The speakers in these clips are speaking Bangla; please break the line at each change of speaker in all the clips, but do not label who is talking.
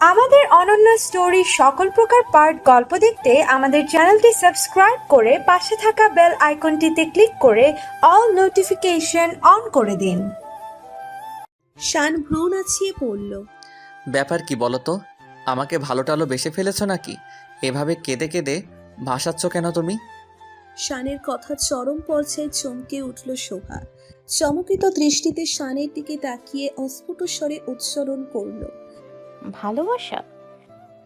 আমাদের অনন্য স্টোরি সকল প্রকার পার্ট গল্প দেখতে আমাদের চ্যানেলটি সাবস্ক্রাইব করে পাশে থাকা বেল আইকনটিতে ক্লিক করে অল নোটিফিকেশন অন করে দিন।
শান ভ্রু নাচিয়ে পড়ল।
ব্যাপার কি বলো তো আমাকে ভালো টালো বেসে ফেলেছো নাকি? এভাবে কেঁদে কেঁদে ভাসাচ্ছ কেন তুমি?
শানের কথা চরম পর্যায়ে চমকে উঠল শোভা। চমকিত দৃষ্টিতে শানের দিকে তাকিয়ে অস্ফুট স্বরে উচ্চারণ করল
ভালোবাসা?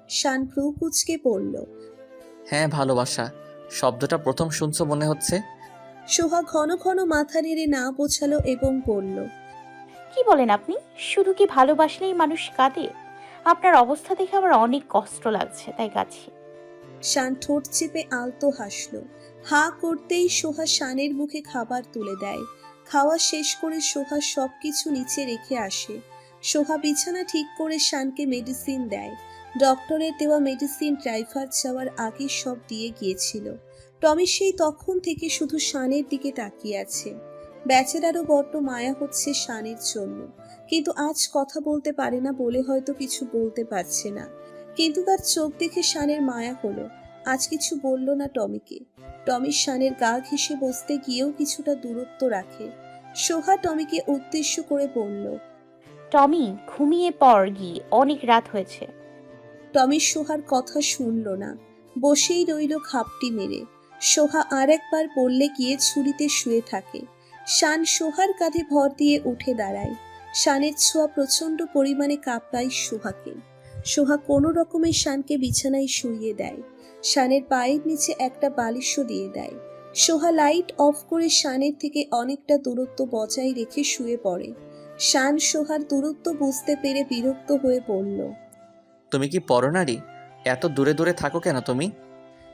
শান ভ্রু কুচকে পড়ল
হ্যাঁ ভালোবাসা। শব্দটা প্রথম শুনছো মনে হচ্ছে?
সোহা ঘন ঘন মাথা নেড়ে না বোঝালো এবং বলল
কি বলেন আপনি? শুধু কি ভালোবাসলেই মানুষ কাঁদে? আপনার অবস্থা দেখে আমার অনেক কষ্ট লাগছে তাই কাছে
শান ঠোঁট চেপে আলতো হাসল হা করতেই সোহা শানের মুখে খাবার তুলে দেয়। খাওয়া শেষ করে সোহা সবকিছু নিচে রেখে আসে। সোহা বিছানা ঠিক করে শানকে মেডিসিন দেয়। ডক্টরের দেওয়া মেডিসিন ড্রাইভার যাওয়ার আগে সব দিয়ে গিয়েছিল। টমি সেই তখন থেকে শুধু শানের দিকে তাকিয়ে আছে। বেচারারও বড্ড মায়া হচ্ছে শানের জন্য। কিন্তু আজ কথা বলতে পারে না বলে হয়তো কিছু বলতে পারছে না। কিন্তু তার চোখ দেখে শানের মায়া হলো। আজ কিছু বলল না টমিকে। টমির শানের গা ঘেঁষে বসতে গিয়েও কিছুটা দূরত্ব রাখে। সোহা টমিকে উদ্দেশ্য করে বলল
টমি ঘুমিয়ে পর গিয়ে অনেক রাত হয়েছে।
টমি সোহার কথা শুনল না। বসেই রইল খাপটি মেরে। সোহা আর একবার বললে গিয়ে ছুরিতে শুয়ে থাকে। শান সোহার কাঁধে ভর দিয়ে উঠে দাঁড়ায়। শানের ছোঁয়া প্রচণ্ড পরিমাণে কাঁপায় সোহাকে। সোহা কোনো রকমের শানকে বিছানায় শুইয়ে দেয়। শানের পায়ের নিচে একটা বালিশ দিয়ে দেয়। সোহা লাইট অফ করে শানের থেকে অনেকটা দূরত্ব বজায় রেখে শুয়ে পড়ে। শান সোহার দূরত্ব বুঝতে পেরে বিরক্ত হয়ে পড়ল
তুমি কি পরনারী এত দূরে দূরে থাকো কেন তুমি?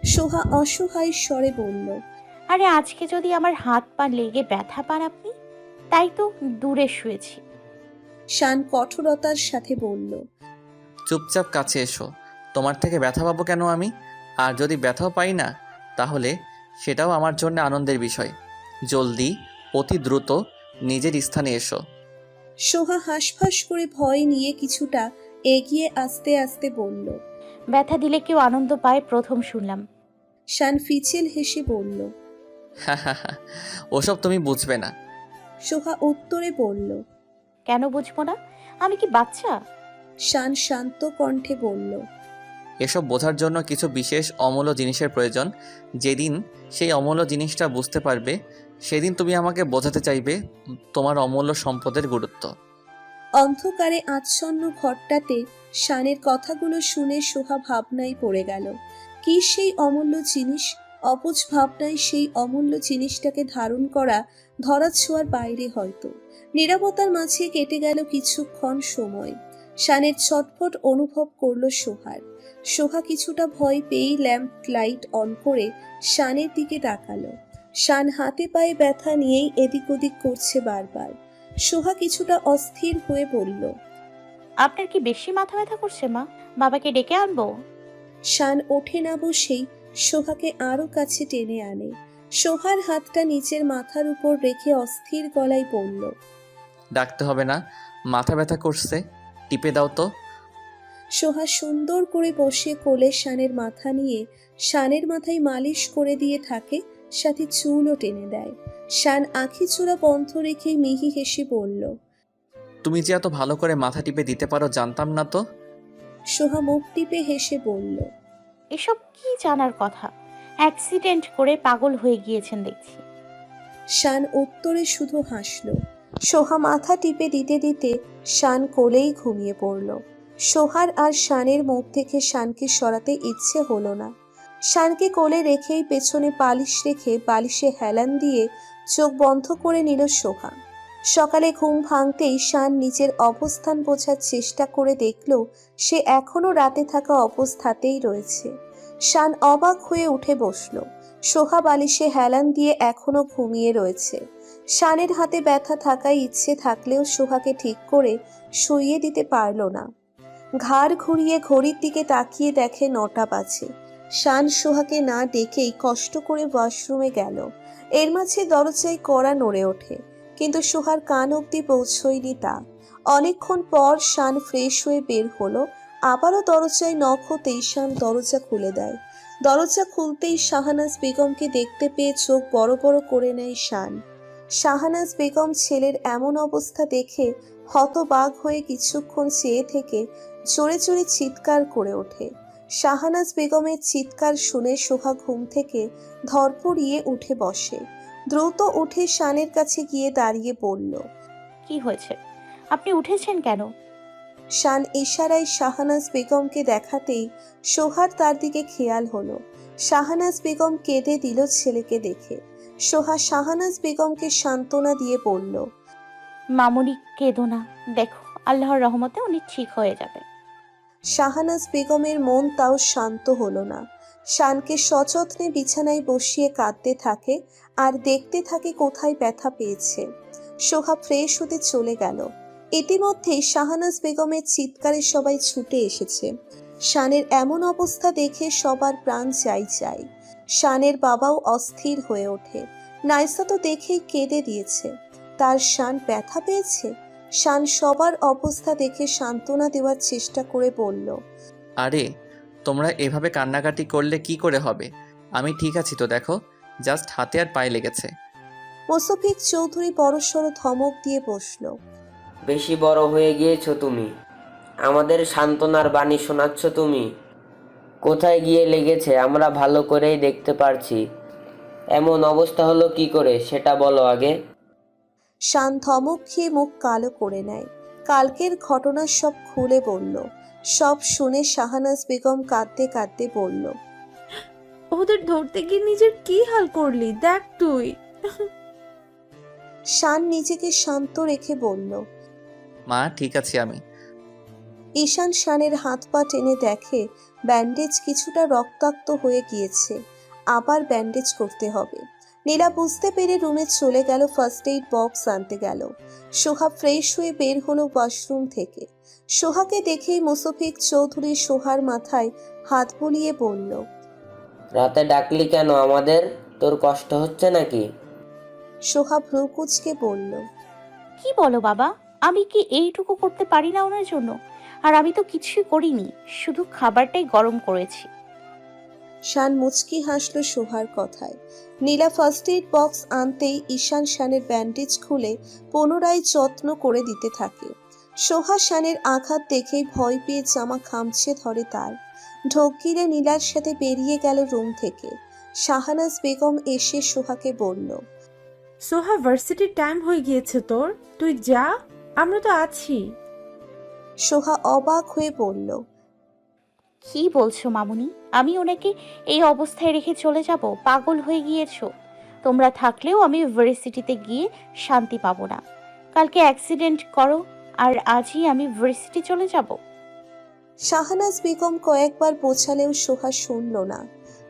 সোহা অসহায় স্বরে বলল
আরে আজকে যদি আমার হাত পা লেগে ব্যথা পান আপনি তাই তো দূরে শুয়েছি।
শান কঠোরতার সাথে বলল
চুপচাপ কাছে এসো। তোমার থেকে ব্যথা পাবো কেন আমি? আর যদি ব্যথাও পাই না তাহলে সেটাও আমার জন্য আনন্দের বিষয়। জলদি অতি দ্রুত নিজের স্থানে এসো।
সোহা হাঁসফাঁস করে ভয় নিয়ে কিছুটা এগিয়ে আস্তে আস্তে বলল
ব্যথা দিলে কেউ আনন্দ পায় প্রথম শুনলাম।
শান ফিচেল হেসে বলল
ওসব তুমি বুঝবে না।
সোহা উত্তরে বলল
কেন বুঝব না? আমি কি বাচ্চা?
শান শান্ত কণ্ঠে বলল
এসব বোঝার জন্য কিছু বিশেষ অমূল্য জিনিসের প্রয়োজন। যেদিন সেই অমূল্য জিনিসটা বুঝতে পারবে, সেদিন তুমি আমাকে বোঝাতে চাইবে তোমার অমূল্য সম্পদের গুরুত্ব।
অন্ধকারে আচ্ছন্ন ঘরটাতে শানের কথাগুলো শুনে সোহা ভাবনায় পড়ে গেল। কি সেই অমূল্য জিনিস? অবুঝ ভাবনায় সেই অমূল্য জিনিসটাকে ধারণ করা ধরা ছোঁয়ার বাইরে হয়তো। নিরাপত্তার মাঝে কেটে গেল কিছুক্ষণ সময়। শানের ছটফট অনুভব করল সোহার। সোহা কিছুটা ভয় পেয়েই ল্যাম্প লাইট অন করে শানের দিকে তাকালো। শান হাতে পায়ে ব্যথা নিয়েই এদিক ওদিক করছে বারবার। সোহা কিছুটা অস্থির হয়ে বলল
আপনার কি বেশি মাথা ব্যথা করছে মা? বাবাকে ডেকে আনব?
শান ওঠে না বসেই সোহাকে আরও কাছে টেনে আনে। সোহার হাতটা নিচের মাথার উপর রেখে অস্থির গলায় বলল
ডাকতে হবে না মাথা ব্যথা করছে টিপে দাও তো।
সোহা সুন্দর করে বসে কোলে শানের মাথা নিয়ে শানের মাথায় মালিশ করে দিয়ে থাকে সাথে চুলও টেনে দেয়। শান আখি চূড়া বন্ধ রেখে মিহি হেসে বলল
তুমি যে এত ভালো করে মাথা টিপে দিতে পারো জানতাম না তো।
সোহা মুখ টিপে হেসে বলল
এসব কি জানার কথা? অ্যাক্সিডেন্ট করে পাগল হয়ে গিয়েছেন দেখছি।
শান উত্তরে শুধু হাসল। সোহা মাথা টিপে দিতে দিতে শান কোলেই ঘুমিয়ে পড়ল। সোহার আর শানের মুখ থেকে শানকে সরাতে ইচ্ছে হলো না। শানকে কোলে রেখেই পেছনে পালিশ রেখে বালিশে হেলান দিয়ে চোখ বন্ধ করে নিল সোহা। সকালে ঘুম ভাঙতেই শান নিজের অবস্থান বোঝার চেষ্টা করে দেখল সে এখনও রাতে থাকা অবস্থাতেই রয়েছে। শান অবাক হয়ে উঠে বসল। সোহা বালিশে হেলান দিয়ে এখনও ঘুমিয়ে রয়েছে। শানের হাতে ব্যথা থাকায় ইচ্ছে থাকলেও সোহাকে ঠিক করে শুইয়ে দিতে পারল না। ঘাড় ঘুরিয়ে ঘড়ির দিকে তাকিয়ে দেখে নটা বাজে। শান সোহাকে না ডেকেই কষ্ট করে ওয়াশরুমে গেল। এর মাঝে দরজায় কড়া নড়ে ওঠে, কিন্তু সোহার কান অব্দি পৌঁছয়নি তা। অনেকক্ষণ পর শান ফ্রেশ হয়ে বের হলো, আবারও দরজায় নখ হতেই শান দরজা খুলে দেয়। দরজা খুলতেই শাহানাজ বেগমকে দেখতে পেয়ে চোখ বড় বড় করে নেয় শান। শাহানাজ বেগম ছেলের এমন অবস্থা দেখে হতবাক হয়ে কিছুক্ষণ চেয়ে থেকে জোরে জোরে চিৎকার করে ওঠে। শাহানাজ বেগমের চিৎকার শুনে সোহা ঘুম থেকে ধরপড়িয়ে উঠে বসে। দ্রুত উঠে শানের কাছে গিয়ে দাঁড়িয়ে বলল
কি হয়েছে? আপনি উঠেছেন কেন?
শান ইশারায় শাহানাজ বেগমকে দেখাতেই সোহার তার দিকে খেয়াল হলো। শাহানাজ বেগম কেঁদে দিল ছেলেকে দেখে। সোহা শাহানাজ বেগমকে সান্ত্বনা দিয়ে বলল
মামুনি কেঁদো না। দেখো আল্লাহর রহমতে উনি ঠিক হয়ে যাবে
শাহানাজ বেগমের মন তাও শান্ত হলো না। শানকে সযত্নে বিছানায় বসিয়ে কাঁদতে থাকে, আর দেখতে থাকে কোথায় ব্যথা পেয়েছে। সোহা ফ্রেশ হতে চলে গেল। ইতিমধ্যেই শাহানাজ বেগমের চিৎকারে সবাই ছুটে এসেছে। শানের এমন অবস্থা দেখে সবার প্রাণ চাই চাই। শানের বাবাও অস্থির হয়ে ওঠে। নাইসা তো দেখেই কেঁদে দিয়েছে। তার শান ব্যথা পেয়েছে? শান সবার অবস্থা দেখে সান্ত্বনা দেওয়ার চেষ্টা করে বলল
আরে তোমরা এভাবে কান্নাকাটি করলে কি করে হবে? আমি ঠিক আছি তো দেখো জাস্ট হাতে আর পায়ে লেগেছে।
মোসফিক চৌধুরী বড়সড় ধমক দিয়ে বসল
বেশি বড় হয়ে গিয়েছো তুমি। আমাদের সান্ত্বনার বাণী শোনাচ্ছ তুমি। কোথায় গিয়ে লেগেছে আমরা ভালো করেই দেখতে পারছি। এমন অবস্থা হলো কি করে সেটা বলো আগে।
শান ধমক খেয়ে মুখ কালো করে নেয়। কালকের ঘটনা সব খুলে বলল। সব শুনে শাহানাজ বেগম কাঁদতে কাঁদতে বলল
ওদের ধরতে গিয়ে নিজের কি হাল করলি? দেখ তুই।
শান নিজেকে শান্ত রেখে বলল
মা ঠিক আছি আমি।
ঈশান শানের হাত পা টেনে দেখে ব্যান্ডেজ কিছুটা রক্তাক্ত হয়ে গিয়েছে। আবার ব্যান্ডেজ করতে হবে। নীলা বুঝতে পেরে রুমে চলে গেল ফার্স্ট এইড বক্স আনতে গেল। সোহা ফ্রেশ হয়ে বের হলো ওয়াশরুম থেকে। সোহাকে দেখেই মুসফিক চৌধুরী সোহার মাথায় হাত বুলিয়ে বলল
রাতে ডাকলি কেন আমাদের? তোর কষ্ট হচ্ছে নাকি?
সোহা ভ্রুকুচকে বলল
কি বলো বাবা আমি কি এইটুকু করতে পারি না ওনার জন্য? আর আমি তো কিছুই করিনি শুধু খাবারটাই গরম করেছি।
শান মুচকি হাসল সোহার কথায়। নীলা ফার্স্ট এইড বক্স আনতেই ঈশান শানের ব্যান্ডেজ খুলে পুনরায় যত্ন করে দিতে থাকে। সোহা শানের আঘাত দেখেই ভয় পেয়ে জামা খামছে ধরে তার। ঢোক গিলে নীলার সাথে বেরিয়ে গেল রুম থেকে। শাহানাজ বেগম এসে সোহাকে বলল
সোহা ভার্সিটির টাইম হয়ে গিয়েছে তোর। তুই যা আমরা তো আছি।
সোহা অবাক হয়ে বলল
কি বলছো, মামুনি? আমি ওনাকে এই অবস্থায় রেখে চলে যাব, পাগল হয়ে গিয়েছো। তোমরা থাকলেও আমি ভার্সিটিতে গিয়ে শান্তি পাবো না। কালকে অ্যাক্সিডেন্ট করো, আর আজই আমি ভার্সিটি চলে যাব।
শাহানাজ বেগম কয়েকবার বোঝালেও সোহা শুনল না।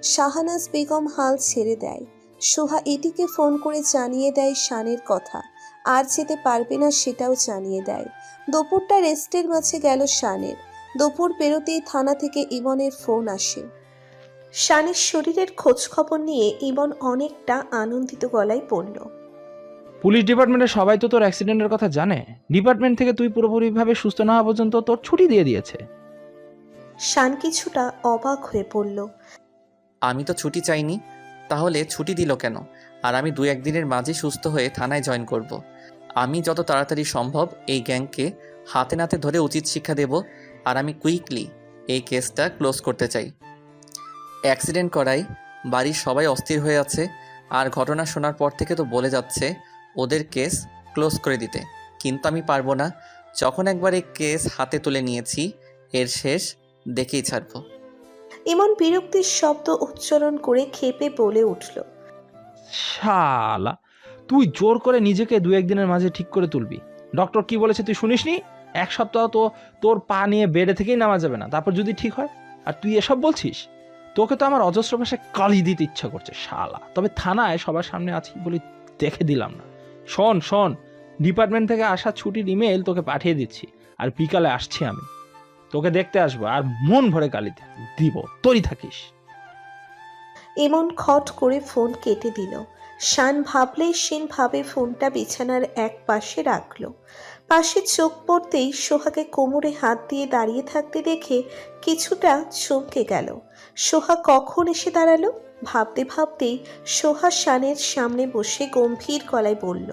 শাহানাজ বেগম হাল ছেড়ে দেয়। সোহা এটিকে ফোন করে জানিয়ে দেয় শানের কথা। আর যেতে পারবে না সেটাও জানিয়ে দেয়। দুপুরটা রেস্টের মাঝে গেল শানের। দুপুর পেরোতেই থানা থেকে ইবনের ফোন আসে। শানের শরীরের খোঁজ খবর নিয়ে ইবন অনেকটা আনন্দিত গলায় পড়ল
পুলিশ ডিপার্টমেন্টের সবাই তো তোর অ্যাক্সিডেন্টের কথা জানে। ডিপার্টমেন্ট থেকে তুই পুরোপুরিভাবে সুস্থ না হওয়া পর্যন্ত তোর ছুটি দিয়ে দিয়েছে।
শান কিছুটা অবাক হয়ে পড়ল
আমি তো ছুটি চাইনি তাহলে ছুটি দিল কেন? আর আমি দু একদিনের মাঝে সুস্থ হয়ে থানায় জয়েন করব। আমি যত তাড়াতাড়ি সম্ভব এই গ্যাংকে হাতে নাতে ধরে উচিত শিক্ষা দেব আর আমি কুইকলি এই কেসটা ক্লোজ করতে চাই। অ্যাক্সিডেন্ট করায় বাড়ির সবাই অস্থির হয়ে আছে আর ঘটনা শোনার পর থেকে তো বলে যাচ্ছে ওদের কেস ক্লোজ করে দিতে। কিন্তু আমি পারব না। যখন একবার এই কেস হাতে তুলে নিয়েছি এর শেষ দেখেই ছাড়বো।
ইমন বিরক্তির শব্দ উচ্চারণ করে খেপে বলে উঠল
শালা তুই জোর করে নিজেকে দু একদিনের মাঝে ঠিক করে তুলবি। ডক্টর কি বলেছে তুই শুনিসনি? এক সপ্তাহ তো তোর পা নিয়ে বেডে থেকেই নামা যাবে না, তারপর যদি ঠিক হয়? আর তুই এসব বলছিস? তোকে তো আমার অজস্র ভাষায় কালি দিতে ইচ্ছা করছে, শালা। তবে থানায় সবার সামনে আছি বলে দেখে দিলাম না। শোন শোন, ডিপার্টমেন্ট থেকে আসা ছুটির ইমেল তোকে পাঠিয়ে দিচ্ছি, আর বিকালে আসছি আমি। তোকে দেখতে আসব, আর মন ভরে গালি দিব, তোরই থাকিস।
এমন খট করে ফোন কেটে দিল। শান ভাবলেই সেন ভাবে ফোনটা বিছানার এক পাশে রাখল। পাশে চোখ পড়তেই সোহাকে কোমরে হাত দিয়ে দাঁড়িয়ে থাকতে দেখে কিছুটা চমকে গেল। সোহা কখন এসে দাঁড়াল? ভাবতে ভাবতেই সোহা শানের সামনে বসে গম্ভীর গলায় বলল,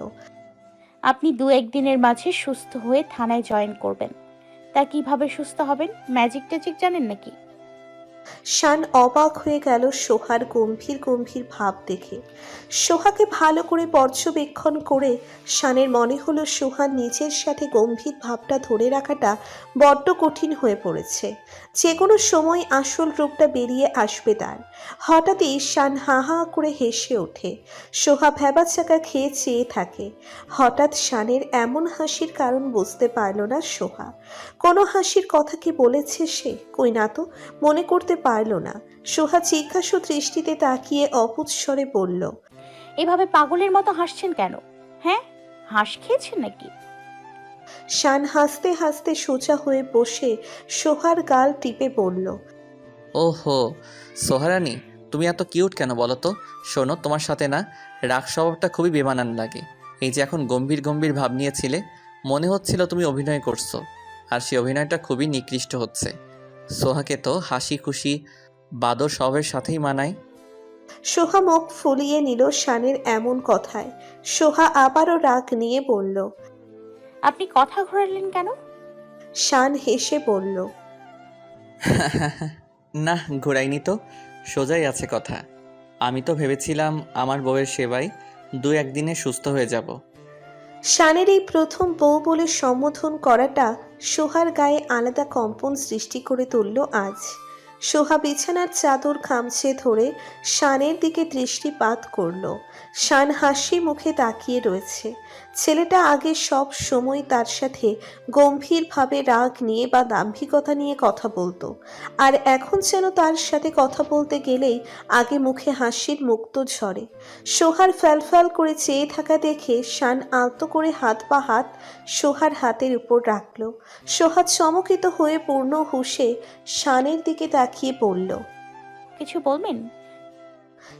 আপনি দু একদিনের মাঝে সুস্থ হয়ে থানায় জয়েন করবেন। তা কীভাবে সুস্থ হবেন? ম্যাজিক ট্যাজিক জানেন নাকি?
শান অবাক হয়ে গেল সোহার গম্ভীর গম্ভীর ভাব দেখে। সোহাকে ভালো করে পর্যবেক্ষণ করে শানের মনে হলো সোহা নিজের সাথে গম্ভীর ভাবটা ধরে রাখাটা বড্ড কঠিন হয়ে পড়েছে। যে কোনো সময় আসল রূপটা বেরিয়ে আসবে তার। হঠাৎই শান হা হা করে হেসে ওঠে। সোহা ভ্যাবাচাকা খেয়ে চেয়ে থাকে। হঠাৎ শানের এমন হাসির কারণ বুঝতে পারল না সোহা। কোনো হাসির কথা কি বলেছে সে? কই না তো, মনে করতে পারল না। সোহা জিজ্ঞাসু দৃষ্টিতে তাকিয়ে অপুত স্বরে বলল,
এভাবে পাগলের মতো হাসছেন কেন? হ্যাঁ হাঁস খেয়েছেন নাকি?
শান হাসতে হাসতে সোজা হয়ে বসে সোহার গাল টিপে বলল
ওহো সোহারানি তুমি এত কিউট কেন বলো তো? শোনো তোমার সাথে না রাগ স্বভাবটা খুবই বেমানান লাগে। এই যে এখন গম্ভীর গম্ভীর ভাব নিয়েছিলে মনে হচ্ছিল তুমি অভিনয় করছ আর সেই অভিনয়টা খুবই নিকৃষ্ট হচ্ছে। সোহাকে তো হাসি খুশি বাদর স্বভাবের সাথেই মানায়।
সোহা মুখ ফুলিয়ে নিল শানের এমন কথায়। সোহা আবারও রাগ নিয়ে বলল
আপনি কথা ঘোরালেন কেন?
শান হেসে বলল
না ঘোরাইনি তো। সোজাই আছে কথা। আমি তো ভেবেছিলাম আমার বউয়ের সেবায় দু একদিনে সুস্থ হয়ে যাব।
শানের এই প্রথম বউ বলে সম্বোধন করাটা সোহার গায়ে আলাদা কম্পন সৃষ্টি করে তুলল আজ। সোহা বিছানার চাদর খামছে ধরে শানের দিকে দৃষ্টিপাত করল। শান হাসি মুখে তাকিয়ে রয়েছে। ছেলেটা আগে সব সময় তার সাথে গম্ভীরভাবে রাগ নিয়ে বা দাম্ভিকতা নিয়ে কথা বলতো। আর এখন যেন তার সাথে কথা বলতে গেলেই আগে মুখে হাসির মুক্ত ঝরে। সোহার ফ্যালফ্যাল করে চেয়ে থাকা দেখে শান আলতো করে হাত পা হাত সোহার হাতের উপর রাখল। সোহা চমকিত হয়ে পূর্ণ হুশে শানের দিকে তাকিয়ে পড়ল
কিছু বলবেন?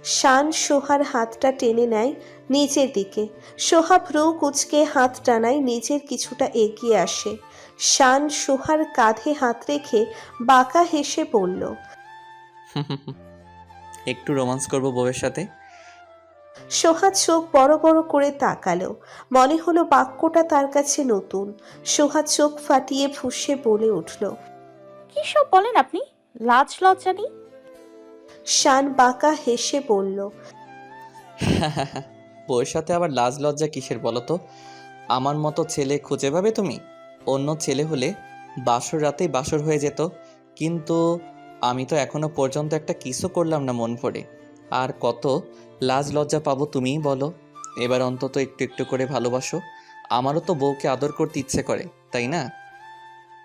শান সোহার হাতটা টেনে নেয় নিচের দিকে। সোহা ভ্রু কুচকে হাত টানায় নিজের কিছুটা এগিয়ে আসে। শান সোহার কাঁধে হাত রেখে বাঁকা হেসে বলল
একটু রোমান্স করব বউয়ের সাথে?
সোহা চোখ বড় বড় করে তাকালো। মনে হলো বাক্যটা তার কাছে নতুন। সোহা চোখ ফাটিয়ে ফুঁসে বলে উঠল
কি সব বলেন আপনি? লাজ লজ্জা নেই?
শান বাঁকা হেসে বলল,
বউয়ের সাথে আবার লাজ লজ্জা কিসের বলো তো? আমার মতো ছেলে খুঁজে পাবে তুমি? অন্য ছেলে হলে বাসর রাতেই বাসর হয়ে যেত। কিন্তু আমি তো এখনও পর্যন্ত একটা কিসও করলাম না মন ভরে আর কত লাজ লজ্জা পাবো তুমিই বলো। এবার অন্তত একটু একটু করে ভালোবাসো। আমারও তো বউকে আদর করতে ইচ্ছে করে, তাই না?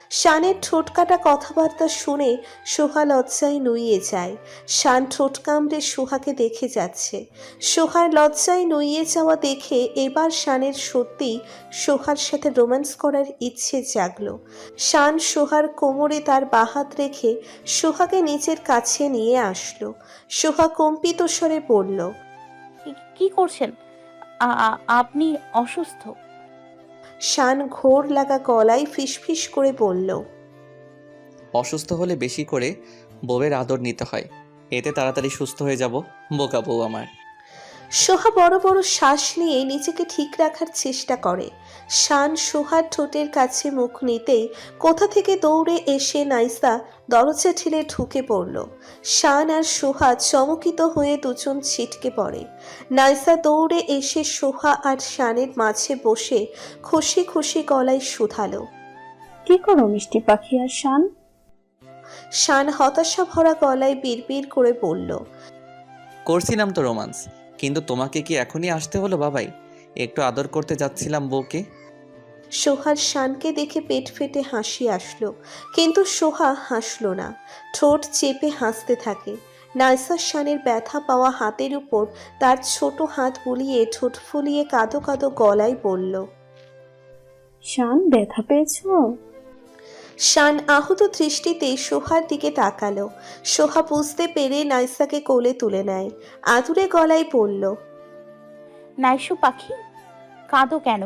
শানের ঠোঁটকাটা কথাবার্তা শুনে সোহা লজ্জায় নুইয়ে যায়। শান ঠোঁট কামড়ে সোহাকে দেখে যাচ্ছে। সোহার লজ্জায় নুইয়ে যাওয়া দেখে এবার শানের সত্যিই সোহার সাথে রোম্যান্স করার ইচ্ছে জাগলো। শান সোহার কোমরে তার বাহাত রেখে সোহাকে নিজের কাছে নিয়ে আসলো। সোহা কম্পিত স্বরে বলল,
কি- করছেন? আপনি অসুস্থ?
শান ঘোর লাগা গলায় ফিসফিস করে বলল
অসুস্থ হলে বেশি করে বউয়ের আদর নিতে হয়। এতে তাড়াতাড়ি সুস্থ হয়ে যাব বোকা বউ আমার।
সোহা বড় বড় শ্বাস নিয়ে নিজেকে ঠিক রাখার চেষ্টা করে। শান সোহার ঠোঁটের কাছে মুখ নিতেই কোথা থেকে দৌড়ে এসে নাইসা দরজা ঠেলে ঢুকে পড়ল। শান আর সোহা চমকিত হয়ে দুজন ছিটকে পড়ে। নাইসা দৌড়ে এসে সোহা আর শানের মাঝে বসে খুশি খুশি গলায় শুধালো।
কি করো মিষ্টি পাখি আর শান?
শান হতাশা ভরা গলায় বিড়বিড় করে বলল
করছিলাম তো রোমান্স কিন্তু তোমাকে কি এখনই আসতে হলো বাবাই? একটু আদর করতে যাচ্ছিলাম বউকে।
সোহার শানকে দেখে পেট ফেটে হাসি আসলো কিন্তু সোহা হাসলো না। ঠোঁট চেপে হাসতে থাকে। নাইসার শানের ব্যথা পাওয়া হাতের উপর তার ছোট হাত বুলিয়ে ঠোঁট ফুলিয়ে কাঁদো কাঁদো গলায় বলল
শান ব্যথা পেয়েছ?
শান আহত দৃষ্টিতে সোহার দিকে তাকালো। সোহা বুঝতে পেরে নাইসাকে কোলে তুলে নেয়। আদুরে গলায় বলল
নাইশু পাখি? কাঁদো কেন?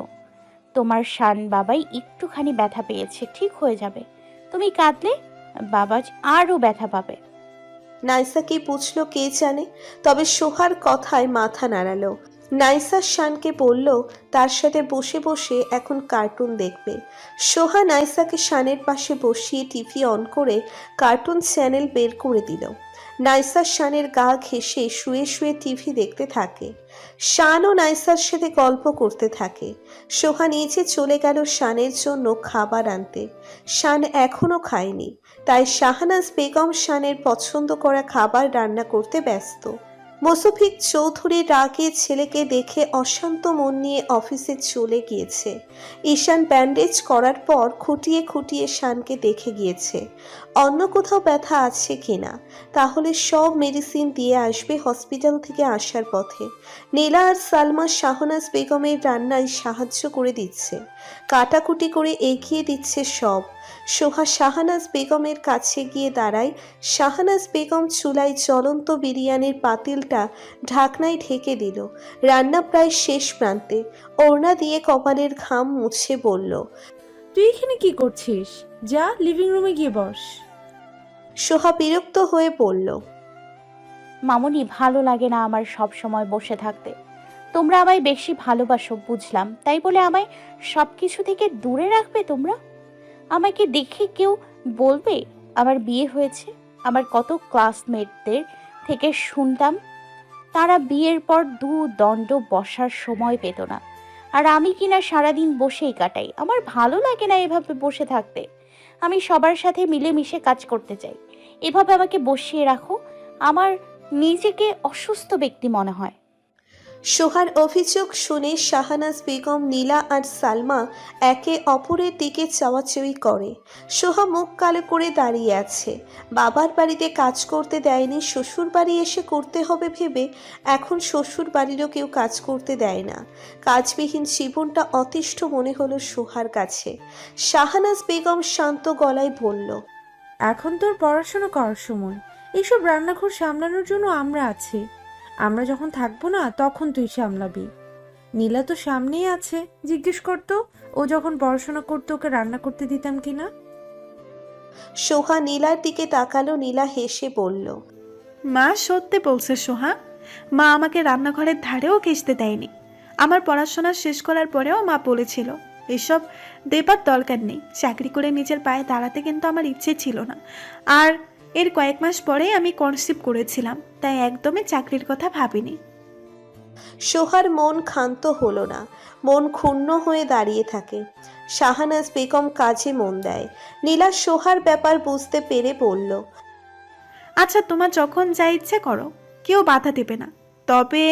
তোমার শান বাবাই একটুখানি ব্যথা পেয়েছে, ঠিক হয়ে যাবে। তুমি কাঁদলে বাবা আরও ব্যথা পাবে।
নাইসা কি কে জানে, তবে সোহার কথায় মাথা নাড়ালো। নাইসা শানকে বলল, তার সাথে বসে বসে এখন কার্টুন দেখবে। সোহা নাইসাকে শানের পাশে বসিয়ে টিভি অন করে কার্টুন চ্যানেল বের করে দিল। নাইসা শানের গা ঘেঁষে শুয়ে শুয়ে টিভি দেখতে থাকে। শান ও নাইসার সাথে গল্প করতে থাকে। সোহা নিচে চলে গেল শানের জন্য খাবার আনতে। শান এখনও খায়নি, তাই শাহনাজ বেগম শানের পছন্দ করা খাবার রান্না করতে ব্যস্ত। মোসফিক চৌধুরী রাগে ছেলেকে দেখে অশান্ত মন নিয়ে অফিসে চলে গিয়েছে। ঈশান ব্যান্ডেজ করার পর খুঁটিয়ে খুঁটিয়ে শানকে দেখে গিয়েছে। অন্য কোথাও ব্যথা আছে কিনা, তাহলে সব মেডিসিন দিয়ে আসবে হসপিটাল থেকে আসার পথে। নীলা আর সালমা শাহনাজ বেগমের রান্নায় সাহায্য করে দিচ্ছে। কাটাকুটি করে এগিয়ে দিচ্ছে সব। সোহা শাহানাজ বেগমের কাছে গিয়ে দাঁড়ায়। শাহানাজ বেগম চুলায় জ্বলন্ত বিরিয়ানির পাতিলটা ঢাকনায় ঢেকে দিল। রান্না প্রায় শেষ প্রান্তে। ওড়না দিয়ে কপালের ঘাম মুছে বলল
তুই এখানে কি করছিস? যা লিভিং রুমে গিয়ে বস।
সোহা বিরক্ত হয়ে পড়ল
মামুনি ভালো লাগে না আমার সব সময় বসে থাকতে। তোমরা আমায় বেশি ভালোবাসো বুঝলাম। তাই বলে আমায় সব কিছু থেকে দূরে রাখবে তোমরা? আমাকে দেখে কেউ বলবে আমার বিয়ে হয়েছে? আমার কত ক্লাসমেটদের থেকে শুনতাম? তারা বিয়ের পর দু দণ্ড বসার সময় পেত না। আর আমি কিনা সারাদিন বসেই কাটাই। আমার ভালো লাগে না এভাবে বসে থাকতে। আমি সবার সাথে মিলেমিশে কাজ করতে চাই। এভাবে আমাকে বসিয়ে রাখো। আমার নিজেকে অসুস্থ ব্যক্তি মনে হয়।
সোহার অভিযোগ শুনে শাহানাজ বেগম, নীলা আর সালমা একে অপরের দিকে চাওয়াচাওয়ি করে। সোহা মুখ কালো করে দাঁড়িয়ে আছে। বাবার বাড়িতে কাজ করতে দেয়নি, শ্বশুর বাড়ি এসে করতে হবে ভেবে এখন শ্বশুর বাড়িরও কেউ কাজ করতে দেয় না। কাজবিহীন জীবনটা অতিষ্ঠ মনে হলো সোহার কাছে। শাহানাজ বেগম শান্ত গলায় বলল,
এখন তোর পড়াশোনা করার সময় এইসব রান্নাঘর সামলানোর জন্য আমরা আছি। আমরা যখন থাকব না তখন তুই সামলাবি। নীলা তো সামনেই আছে জিজ্ঞেস করতো ও যখন পড়াশোনা করতো ওকে রান্না করতে দিতাম কিনা?
সোহা নীলার দিকে তাকালো নীলা হেসে বলল
মা সত্যি বলছে সোহা মা আমাকে রান্নাঘরের ধারেও ঘেসতে দেয়নি। আমার পড়াশোনা শেষ করার পরেও মা বলেছিল এসব দেবার দরকার নেই চাকরি করে নিজের পায়ে দাঁড়াতে কিন্তু আমার ইচ্ছে ছিল না। আর এর কয়েক মাস পরেই আমি কনসিভ করেছিলাম তাই একদমই চাকরির কথা ভাবিনি।
সোহার মন ক্ষান্ত হলো না মন ক্ষুণ্ণ হয়ে দাঁড়িয়ে থাকে। শাহানাজ বেগম কাজে মন দেয়। নীলা সোহার ব্যাপার বুঝতে পেরে বলল
আচ্ছা তোমার যখন যা ইচ্ছে করো কেউ বাধা দেবে না। তবে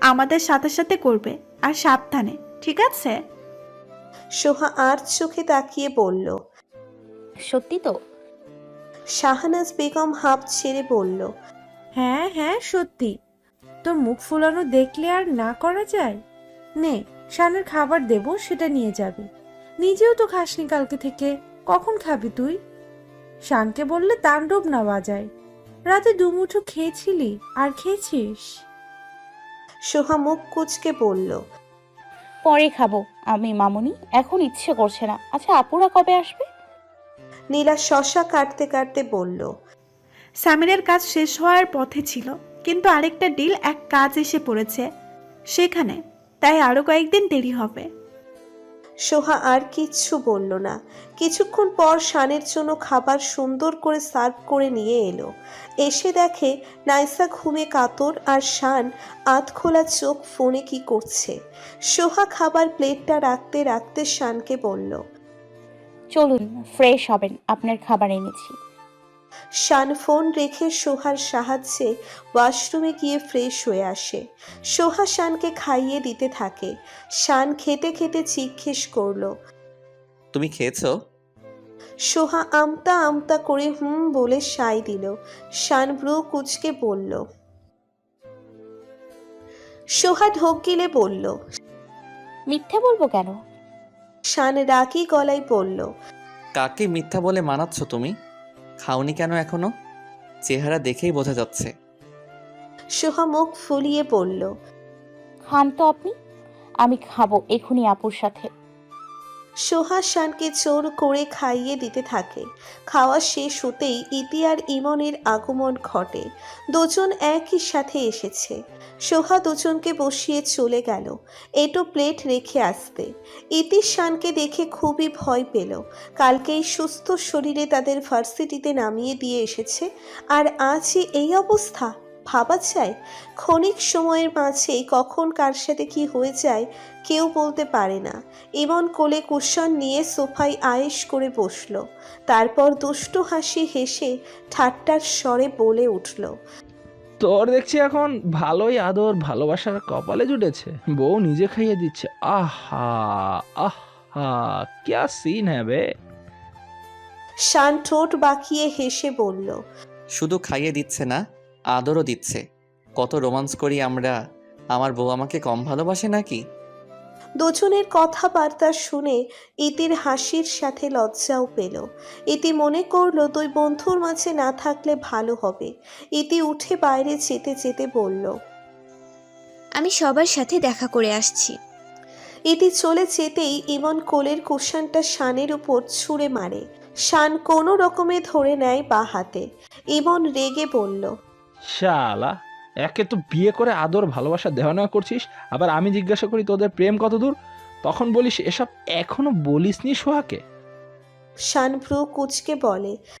আমাদের সাথে সাথে করবে আর সাবধানে ঠিক আছে?
সোহা আর চোখে তাকিয়ে বলল
সত্যি তো?
শাহানাজ বেগম হাঁপ ছেড়ে বলল
হ্যাঁ হ্যাঁ সত্যি। তোর মুখ ফুলানো দেখলে আর না করা যায়? নে শানের খাবার দেব সেটা নিয়ে যাবি। নিজেও তো খাসনি কালকে থেকে। কখন খাবি তুই? শানকে বললে তাণ্ডব না বাজায়। রাতে দুমুঠো খেয়েছিলি আর খেয়েছিস?
সোহা মুখ কুচকে বলল
পরে খাব। আমি মামুনি এখন ইচ্ছে করছে না। আচ্ছা আপুরা কবে আসবে?
নীলা শশা কাটতে কাটতে বলল,
সামিরের কাজ শেষ হওয়ার পথে ছিল, কিন্তু আরেকটা ডিল এক কাজ এসে পড়েছে, সেখানে। তাই আরও কয়েকদিন দেরি হবে
সোহা আর কিচ্ছু বলল না। কিছুক্ষণ পর শানের জন্য খাবার সুন্দর করে সার্ভ করে নিয়ে এলো। এসে দেখে নাইসা ঘুমে কাতর আর শান আধ খোলা চোখ ফোনে কি করছে। সোহা খাবার প্লেটটা রাখতে রাখতে শানকে বলল
চলুন ফ্রেশ হবেন আপনার খাবার এনেছি।
শান ফোন রেখে সোহার সাহায্যে ওয়াশরুমে গিয়ে ফ্রেশ হয়ে আসে। সোহা শানকে খাইয়ে দিতে থাকে। শান খেতে খেতে জিজ্ঞেস করল
তুমি খেয়েছো?
সোহা আমতা আমতা করে হুম বলে সাই দিল। শান ব্রু কুচকে বলল সোহা ঢোক গিলে বলল
মিথ্যে বলব কেন?
শান রাগি গলায় বলল
কাকে মিথ্যা বলে মানাচ্ছ তুমি? খাওনি কেন এখনও? চেহারা দেখেই বোঝা যাচ্ছে।
সোহা মুখ ফুলিয়ে পড়ল
খান তো আপনি আমি খাব এখনই আপুর সাথে।
সোহা শানকে জোর করে খাইয়ে দিতে থাকে। খাওয়া শেষ হতেই ইতি আর ইমনের আগমন ঘটে। দুজন একই সাথে এসেছে। সোহা দুজনকে বসিয়ে চলে গেল। এটো প্লেট রেখে আসতে। ইতি শানকে দেখে খুবই ভয় পেল। কালকেই সুস্থ শরীরে তাদের ভার্সিটিতে নামিয়ে দিয়ে এসেছে। আর আজই এই অবস্থা? ভাবা যায়? ক্ষণিক সময়ের মাঝে কখন কার সাথে কি হয়ে যায় কেউ বলতে পারে না। ইমন কোলে কুশন নিয়ে সোফায় আয়েশ করে বসল। তারপর দুষ্টু হাসি হেসে ঠাট্টার স্বরে বলে উঠল
তোর দেখছি এখন ভালোই আদর ভালোবাসার কপালে জুটেছে। বউ নিজে খাইয়ে দিচ্ছে। আহা আহা ক্যা সিন হ্যাঁ বে?
শান ঠোঁট বাঁকিয়ে হেসে বলল
শুধু খাইয়ে দিচ্ছে না আদরও দিচ্ছে। কত রোমান্স করি আমরা। আমার বউ আমাকে কম ভালোবাসে নাকি?
দুজনের কথাবার্তা শুনে ইতির হাসির সাথে লজ্জাও পেল। ইতি মনে করল দুই বন্ধুর মাঝে না থাকলে ভালো হবে। ইতি উঠে বাইরে যেতে যেতে বলল
আমি সবার সাথে দেখা করে আসছি।
ইতি চলে যেতেই ইমন কোলের কুশানটা শানের উপর ছুঁড়ে মারে। শান কোনো রকমে ধরে নেয় বা হাতে। ইমন রেগে বলল
শালা, একে তো বিয়ে করে আদর, ভালোবাসা দেওয়া নেওয়া করছিস, আবার আমি জিজ্ঞাসা করি তোদের প্রেম কত দূর? তখন বলিস, এসব এখনও বলিসনি সোহাকে।
শান ভ্রু কুচকে বলে